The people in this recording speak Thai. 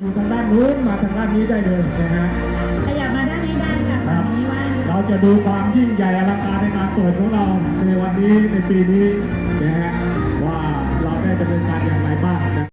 อยู่ทางด้านนู้นมาทางด้านนี้ได้เลยนะฮะขยับมาด้านนี้ได้ค่ะครับนี้ว่าเราจะดูความยิ่งใหญ่อลังการในการเปิดของเราในวันนี้ในปีนี้นะฮะว่าเราได้ดำเนินการอย่างไรบ้าง